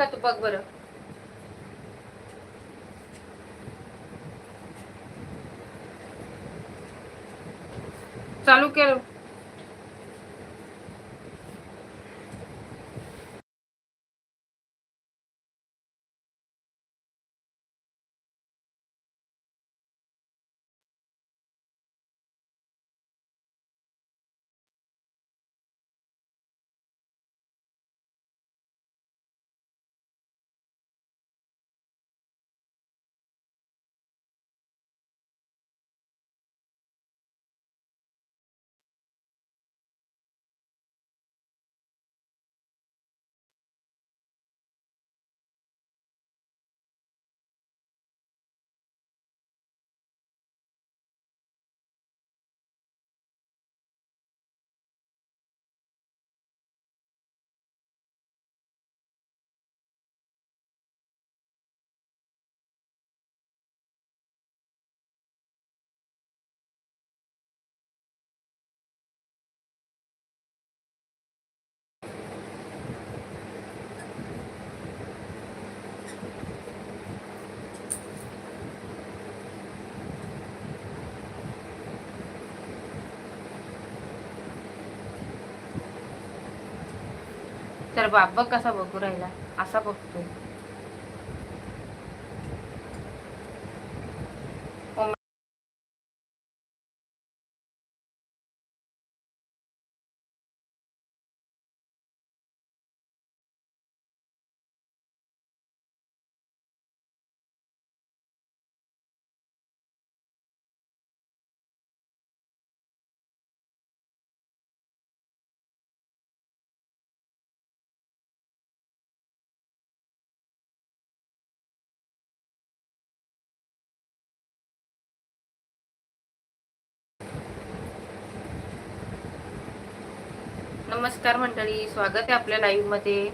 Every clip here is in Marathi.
का तू बघ बरं? चालू केलं. तर बाप बघ कसा बघू राहिला असा बघतोय नमस्कार मंडळी स्वागत आहे आपल्या लाईव्हमध्ये.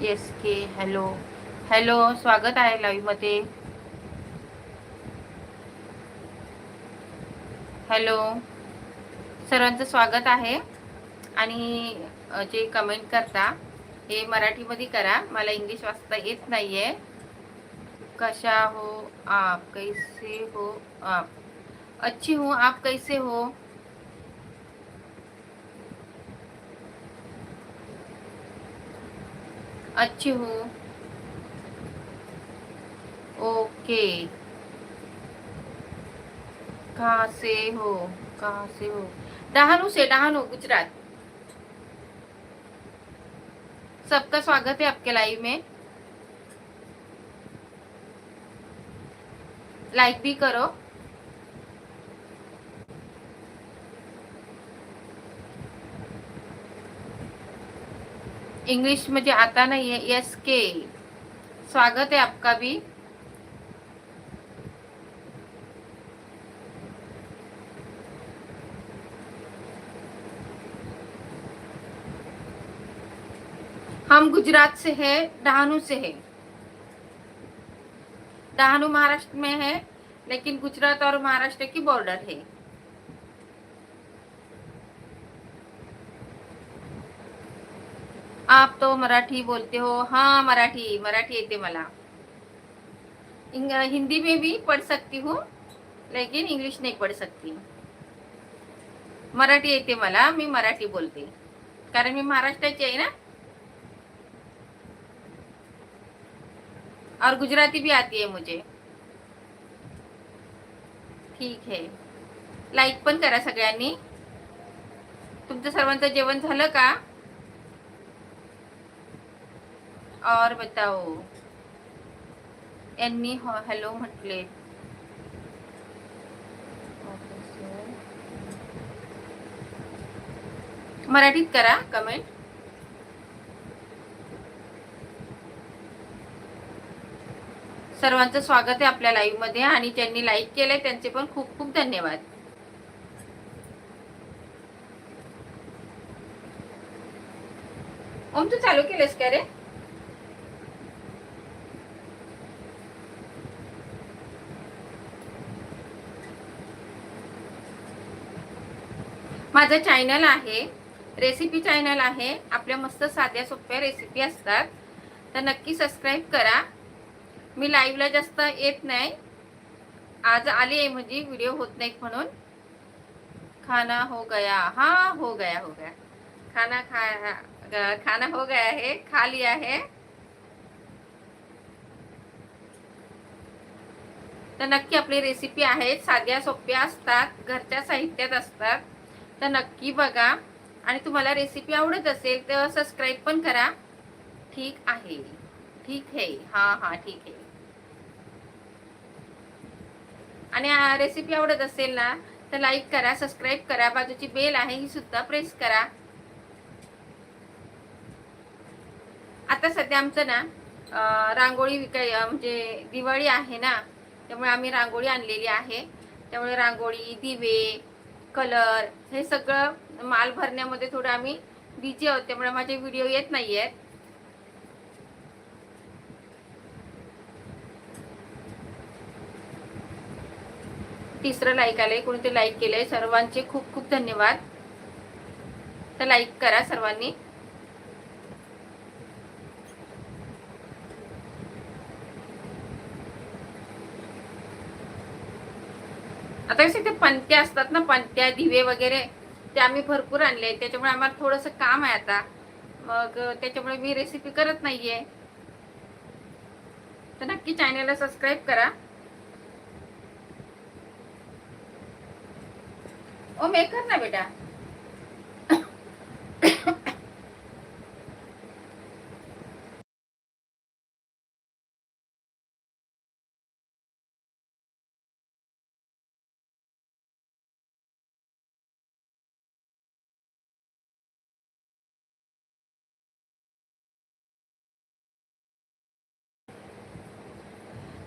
येस के हॅलो हॅलो स्वागत आहे लाईव्हमध्ये. हॅलो सर्वांचं स्वागत आहे. आणि जे कमेंट करता हे मराठीमध्ये करा. मला इंग्लिश वाचता येत नाही आहे कशा हो आप? कैसे हो आप? अच्छी हो आप कैसे हो? अच्छी हूँ। ओके। कहाँ से हो? कहाँ से हो? डहानू से डहानू गुजरात। सबका स्वागत है आपके लाइव में। लाइक भी करो। इंग्लिश मुझे आता नहीं है। यस के स्वागत है आपका भी। हम गुजरात से है डहानू से है। डहानू महाराष्ट्र में है, लेकिन गुजरात और महाराष्ट्र की बॉर्डर है। आप तो मराठी बोलते हो। हाँ मराठी मराठी येते मला। हिंदी में भी पढ़ सकती हूँ, लेकिन इंग्लिश नहीं पढ़ सकती। मराठी येते मला, मी मराठी बोलते। कारण मी महाराष्ट्राची आहे ना और गुजराती भी आती है मुझे। ठीक है। लाईक पण करा सगळ्यांनी. तुमचं सर्वांचं जेवण झालं का? और बताओ। यांनी हॅलो म्हटले. मराठीत करा कमेंट सर्वांचं स्वागत आहे आपल्या लाईव्हमध्ये आणि ज्यांनी लाईक केलंय त्यांचे पण खूप खूप धन्यवाद. ओम तू चालू केलंस का रे? माझं चॅनल आहे रेसिपी चॅनल आहे. आपल्या मस्त साध्या सोप्या रेसिपी असतात. तर नक्की सबस्क्राईब करा. मी लाईव्हला जास्त येत नाही. आज आली आहे म्हणजे व्हिडिओ होत नाही म्हणून. खाना हो गया. हा हो गया हो गया. खाना खा खाना हो गया है खा लिया है तर नक्की आपली रेसिपी आहेत साध्या सोप्या असतात. घरच्या साहित्यात असतात. तर नक्की बघा. आणि तुम्हाला रेसिपी आवडत असेल तर सबस्क्राईब पण करा. ठीक आहे. ठीक आहे. हा हा ठीक आहे. आणि रेसिपी आवडत असेल ना तर लाईक करा सबस्क्राईब करा. बाजूची बेल आहे ही सुद्धा प्रेस करा. आता सध्या आमचं ना रांगोळी विकाय म्हणजे दिवाळी आहे ना त्यामुळे आम्ही रांगोळी आणलेली आहे. त्यामुळे रांगोळी दिवे कलर हे सगळं माल भरण्यामध्ये थोडं आम्ही बिझी आहोत. त्यामुळे माझे व्हिडिओ येत नाही आहेत तिसरं लाईक आलंय कोणी ते लाईक केलंय. सर्वांचे खूप खूप धन्यवाद. तर लाईक करा सर्वांनी. आता कसे ते पंत्या असतात ना पंत्या दिवे वगैरे ते आम्ही भरपूर आणले त्याच्यामुळे आम्हाला थोडंसं काम आहे आता. मग त्याच्यामुळे मी रेसिपी करत नाहीये. तर नक्की चॅनेलला सबस्क्राईब करा. ओ मेक कर ना बेटा.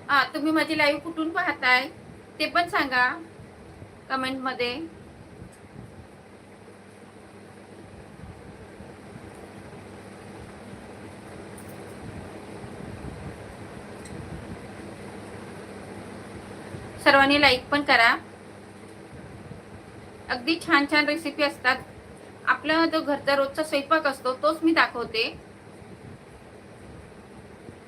हा तुम्ही माझी लाईव्ह कुठून पाहताय? ते पण सांगा. कमेंट सर्वांनी लाईक पण करा. अगदी छान छान रेसिपी असतात. आपला जो घरचा रोजचा स्वयंपाक असतो तोच मी दाखवते.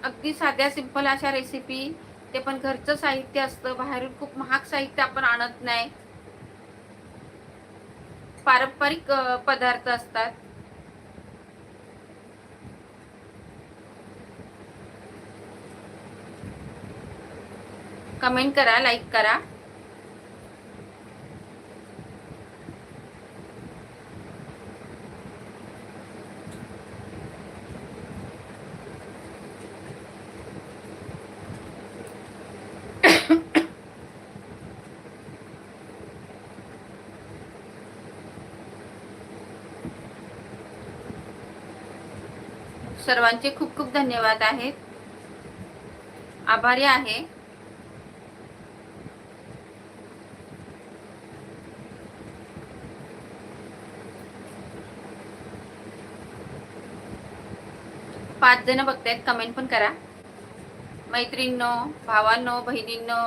अगदी साध्या सिंपल अशा रेसिपी ते पण घरचं साहित्य असतं. बाहेरून खूप महाग साहित्य आपण आणत नाही. पारंपरिक पदार्थ असतात. कमेंट करा लाईक करा. सर्वांचे खूप खूप धन्यवाद आहेत. आभारी आहे. पाच जण बघतायत कमेंट पण करा. मैत्रिणींनो भावांनो बहिणींनो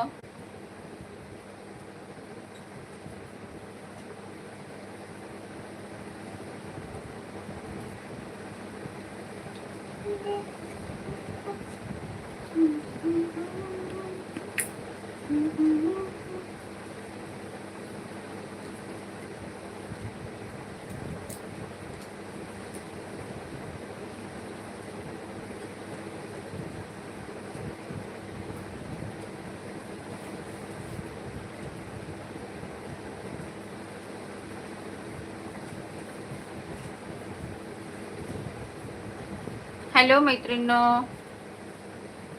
हॅलो मैत्रिणीनो.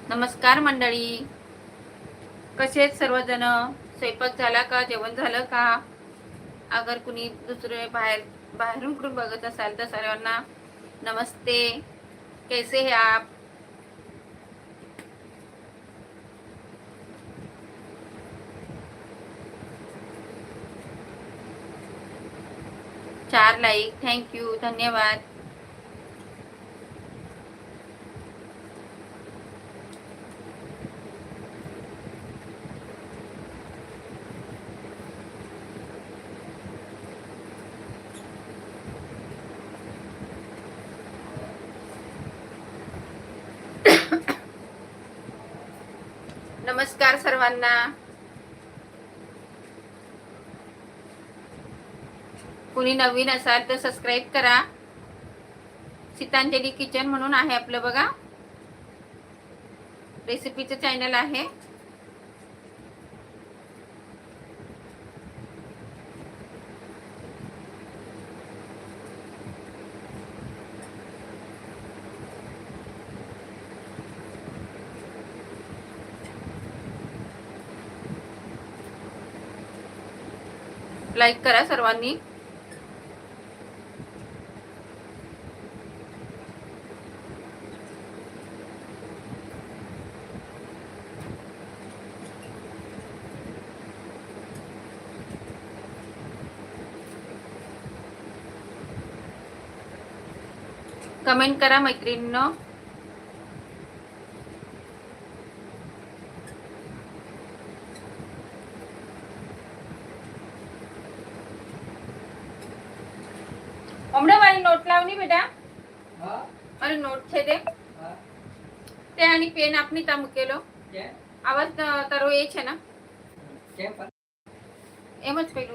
नमस्कार मंडळी. कसे आहेत सर्वजण? स्वयंपाक झाला का? जेवण झालं का? अगर कुणी दुसरे बाहेर बाहेरून कुठून बघत असाल तर सर्वांना नमस्ते. कैसे है आप? चार लाईक थँक्यू धन्यवाद. सर्वांना. कुणी नवीन असाल तर सबस्क्राईब करा. सीतांजली किचन म्हणून आहे आपलं बघा. रेसिपीचं चॅनल आहे. लाईक करा सर्वांनी. कमेंट करा मैत्रिणींनो. આપની અપનીતા મૂકેલો. આવાજ તારો એ છે ને? એમ જ કઈ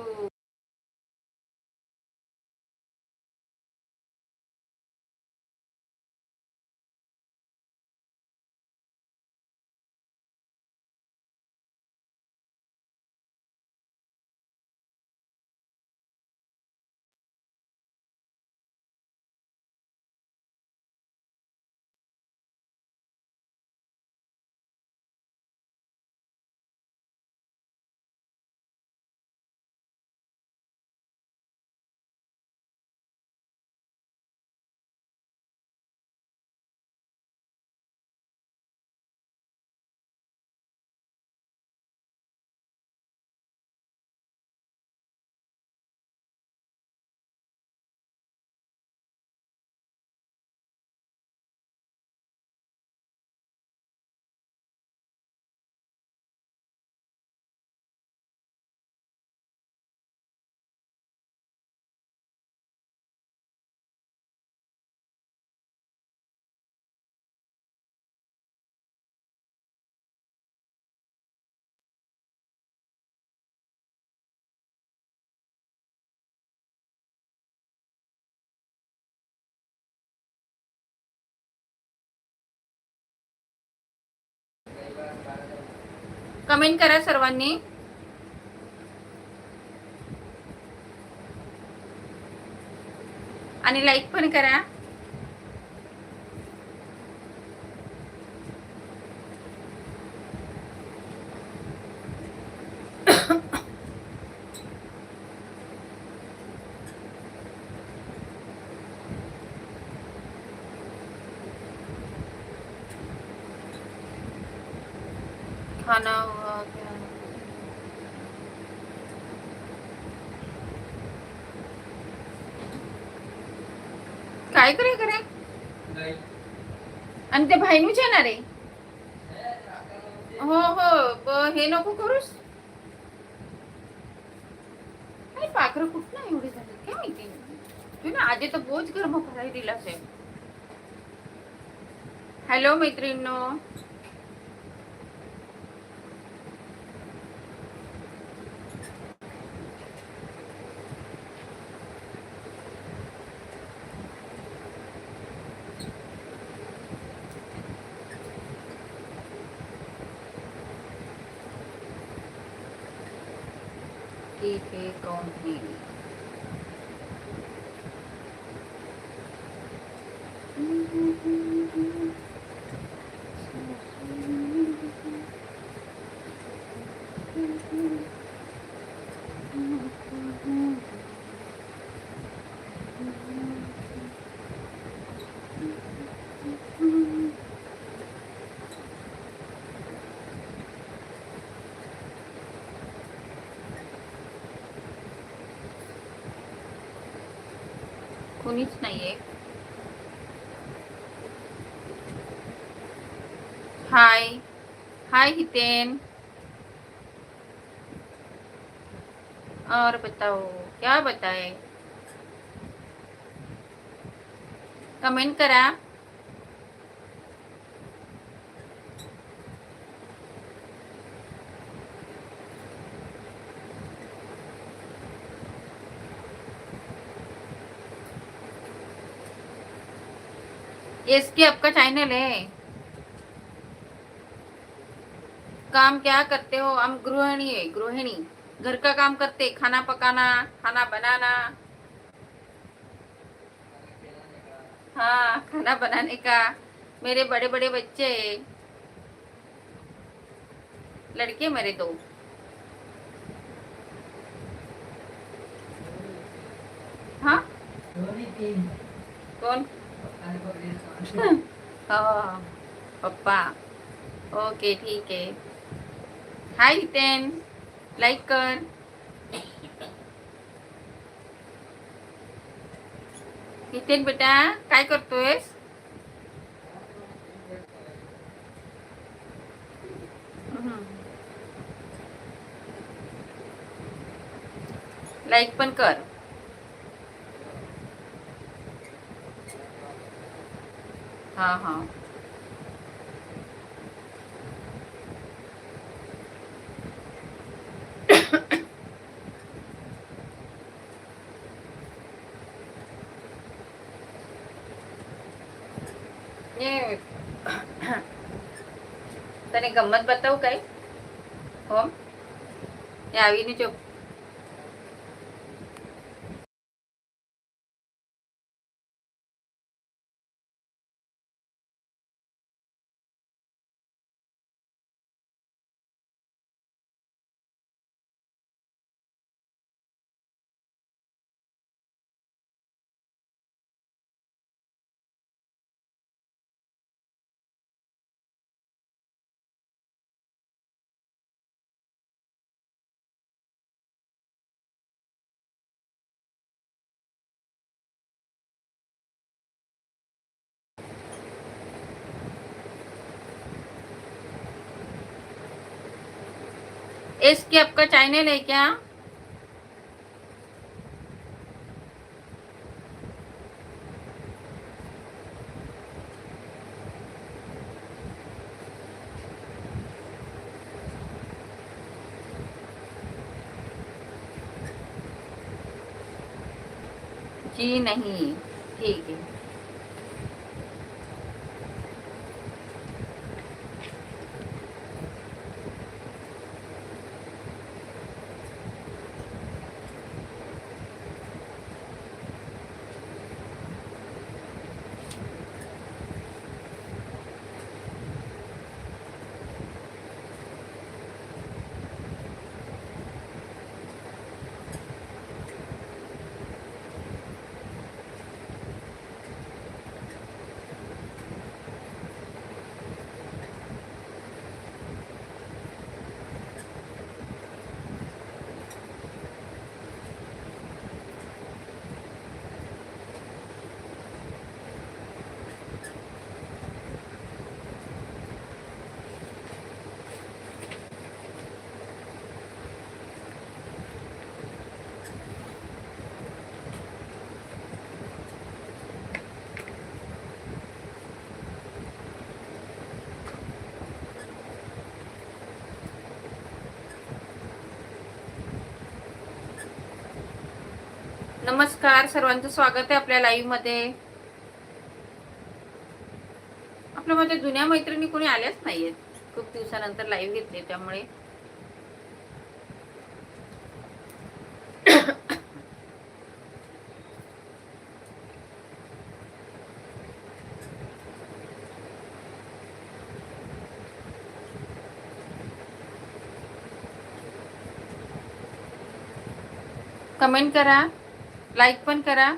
कमेंट करा सर्वांनी. आणि लाईक पण करा. खाना हुआ क्या? काय करे करे. आणि ते भाईनूच येणार आहे? हे. हो हो हे नको करूस. काय पाखरं कुठं एवढी झाली? काय माहिती? तू ना आजी तर बोच गरम करायला दिला असेल हॅलो मैत्रिणींनो. ठीक है हाय. हाय हितेन. और बताओ क्या बताए? कमेंट करा. इसके आपका चैनल है। काम क्या करते हो? हम गृहिणी है गृहिणी। घर का काम करते खाना पकाना खाना बनाना। हाँ खाना बनाने का। मेरे बड़े बड़े बच्चे लड़के मेरे दो। हाँ? कौन? हो पप्पा ओके ठीक आहे. हाय हितेन लाईक कर. हितेन बेटा काय करतोयस? लाईक पण कर. હા હા તને ગમત બતાવું કઈ હોમ એ આવીને જો इसके आपका चैनल है क्या? जी नहीं ठीक है। नमस्कार सर्वांचं स्वागत आहे आपल्या लाईव्हमध्ये. आपल्या मध्ये जुन्या मैत्रिणी कोणी आल्याच नाहीयेत. खूप दिवसानंतर लाईव्ह घेतले त्यामुळे. कमेंट करा. लाईक पण करा.